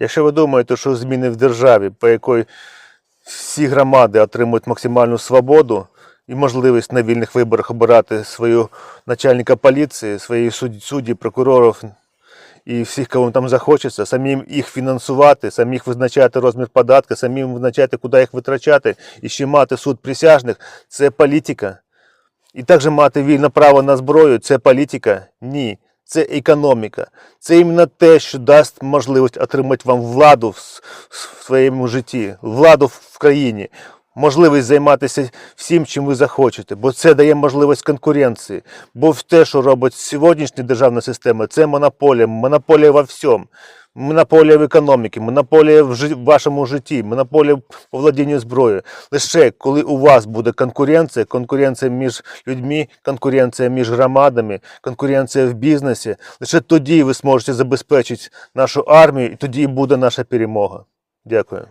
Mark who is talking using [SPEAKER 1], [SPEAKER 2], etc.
[SPEAKER 1] Якщо ви думаєте, що зміни в державі, по якій всі громади отримують максимальну свободу і можливість на вільних виборах обирати свою начальника поліції, свої судді, судді прокурорів і всіх, кого там захочеться, самим їх фінансувати, самим визначати розмір податку, самим визначати, куди їх витрачати, і ще мати суд присяжних це політика. І також мати вільне право на зброю це політика? Ні. Це економіка. Це іменно те, що дасть можливість отримати вам владу в своєму житті, владу в країні, можливість займатися всім, чим ви захочете, бо це дає можливість конкуренції. Бо те, що робить сьогоднішня державна система, це монополія, монополія во всьому. Монополія в економіці, монополія в жи- в вашому житті, монополія по владінню зброєю. Лише коли у вас буде конкуренція, конкуренція між людьми, конкуренція між громадами, конкуренція в бізнесі, лише тоді ви зможете забезпечити нашу армію, і тоді буде наша перемога. Дякую.